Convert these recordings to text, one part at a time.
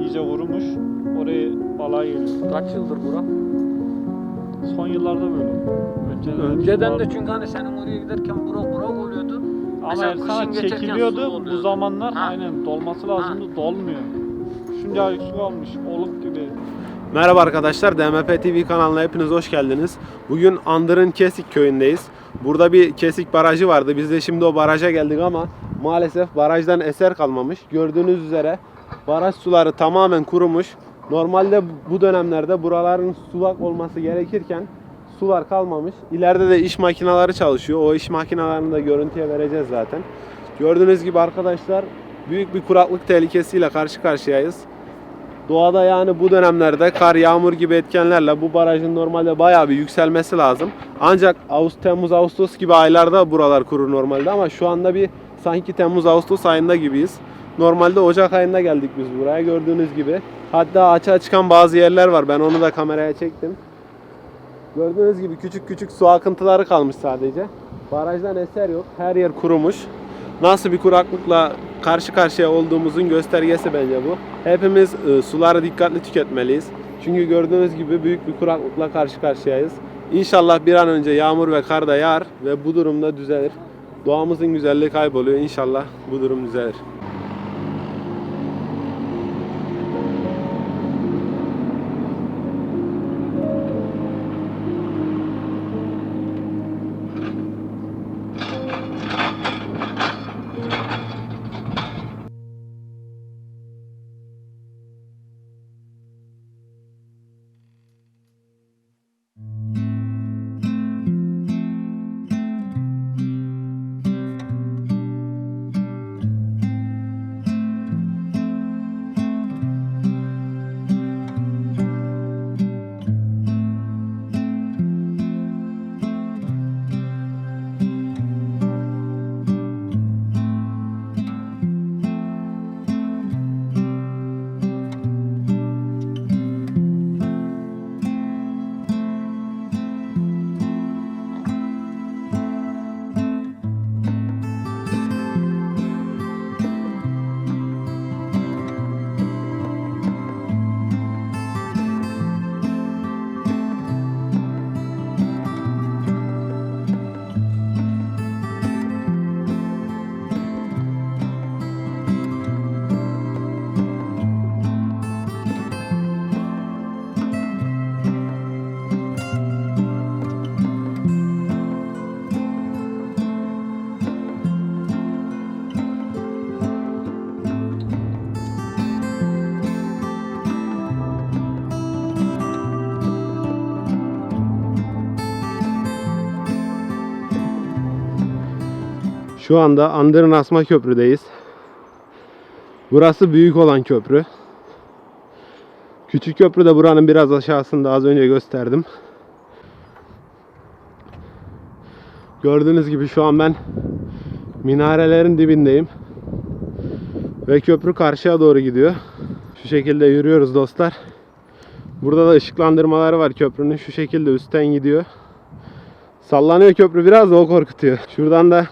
iyice vurmuş. Orayı balığa geliyor. Kaç yıldır bura? Son yıllarda böyle. Önceden, Önceden de çünkü hani senin oraya giderken burak burak oluyordu. ama mesela Ersan'a kışın geçerken su çekiliyordu. Bu oluyordu. zamanlar Ha. aynen dolması lazımdı. Dolmuyor. Şunca ayık su kalmış. Oluk gibi. Merhaba arkadaşlar, DMP TV kanalına hepiniz hoş geldiniz. Bugün Andır'ın Kesik köyündeyiz. Burada bir Kesik barajı vardı. Biz de şimdi o baraja geldik ama maalesef barajdan eser kalmamış. Gördüğünüz üzere baraj suları tamamen kurumuş. Normalde bu dönemlerde buraların sulak olması gerekirken sular kalmamış. İleride de iş makineleri çalışıyor. O iş makinelerini de görüntüye vereceğiz zaten. Gördüğünüz gibi arkadaşlar büyük bir kuraklık tehlikesiyle karşı karşıyayız. Doğada yani bu dönemlerde kar, yağmur gibi etkenlerle bu barajın normalde bayağı bir yükselmesi lazım. Ancak Ağustos, Temmuz, Ağustos gibi aylarda buralar kurur normalde ama şu anda bir sanki Temmuz, Ağustos ayında gibiyiz. Normalde Ocak ayında geldik biz buraya gördüğünüz gibi. Hatta açığa çıkan bazı yerler var. Ben onu da kameraya çektim. Gördüğünüz gibi küçük küçük su akıntıları kalmış sadece. Barajdan eser yok. Her yer kurumuş. Nasıl bir kuraklıkla karşı karşıya olduğumuzun göstergesi bence bu. Hepimiz e, suları dikkatli tüketmeliyiz. Çünkü gördüğünüz gibi büyük bir kuraklıkla karşı karşıyayız. İnşallah bir an önce yağmur ve kar da yağar ve bu durumda düzelir. Doğamızın güzelliği kayboluyor. İnşallah bu durum düzelir. Şu anda Andırın Asma Köprü'deyiz. Burası büyük olan köprü. Küçük köprü de buranın biraz aşağısında az önce gösterdim. Gördüğünüz gibi şu an ben minarelerin dibindeyim. Ve köprü karşıya doğru gidiyor. Şu şekilde yürüyoruz dostlar. Burada da ışıklandırmaları var köprünün. Şu şekilde üstten gidiyor. Sallanıyor köprü biraz da o korkutuyor. Şuradan da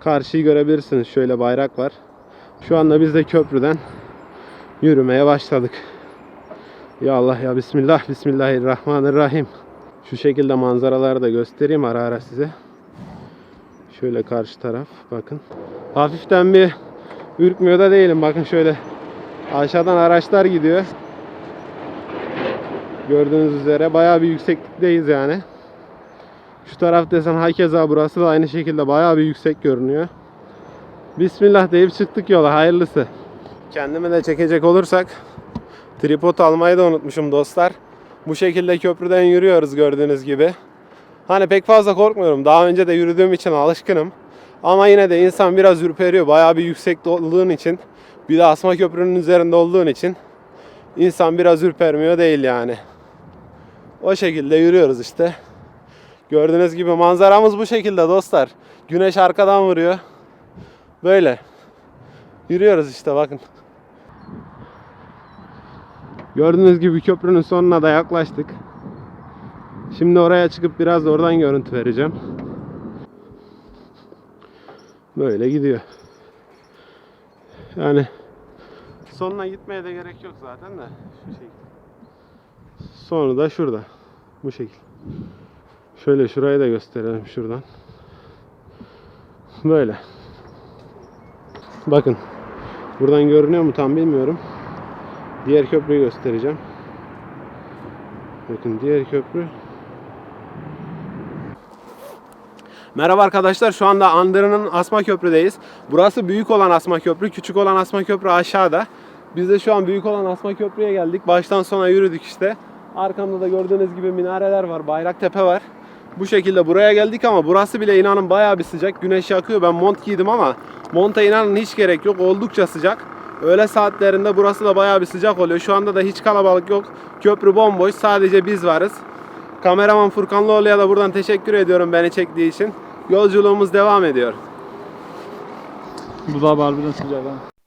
karşıyı görebilirsiniz. Şöyle bayrak var. Şu anda biz de köprüden yürümeye başladık. Ya Allah ya Bismillah Bismillahirrahmanirrahim. Şu şekilde manzaraları da göstereyim ara ara size. Şöyle karşı taraf bakın. Hafiften bir ürkmüyor da değilim. Bakın şöyle aşağıdan araçlar gidiyor. Gördüğünüz üzere bayağı bir yükseklikteyiz yani. Şu taraf desen hakeza burası da aynı şekilde bayağı bir yüksek görünüyor. Bismillah deyip çıktık yola hayırlısı. Kendimi de çekecek olursak tripod almayı da unutmuşum dostlar. Bu şekilde köprüden yürüyoruz gördüğünüz gibi. Hani pek fazla korkmuyorum. Daha önce de yürüdüğüm için alışkınım. Ama yine de insan biraz ürperiyor. Bayağı bir yüksekte olduğun için. Bir de asma köprünün üzerinde olduğun için insan biraz ürpermiyor değil yani. O şekilde yürüyoruz işte. Gördüğünüz gibi manzaramız bu şekilde dostlar. Güneş arkadan vuruyor. Böyle. Yürüyoruz işte bakın. Gördüğünüz gibi köprünün sonuna da yaklaştık. Şimdi oraya çıkıp biraz da oradan görüntü vereceğim. Böyle gidiyor. Yani sonuna gitmeye de gerek yok zaten de. Şu şekil. Sonu da şurada. Bu şekil. Şöyle şurayı da gösterelim şuradan. Böyle. Bakın. Buradan görünüyor mu tam bilmiyorum. Diğer köprüyü göstereceğim. Bakın diğer köprü. Merhaba arkadaşlar. Şu anda Andırı'nın Asma Köprü'deyiz. Burası büyük olan Asma Köprü, küçük olan Asma Köprü aşağıda. Biz de şu an büyük olan Asma Köprü'ye geldik. Baştan sona yürüdük işte. Arkamda da gördüğünüz gibi minareler var, Bayraktepe var. Bu şekilde buraya geldik ama burası bile inanın bayağı bir sıcak. Güneş yakıyor. Ben mont giydim ama monta inanın hiç gerek yok. Oldukça sıcak. Öğle saatlerinde burası da bayağı bir sıcak oluyor. Şu anda da hiç kalabalık yok. Köprü bomboş. Sadece biz varız. Kameraman Furkanlıoğlu'ya da buradan teşekkür ediyorum beni çektiği için. Yolculuğumuz devam ediyor. Bu da harbiden sıcak ha.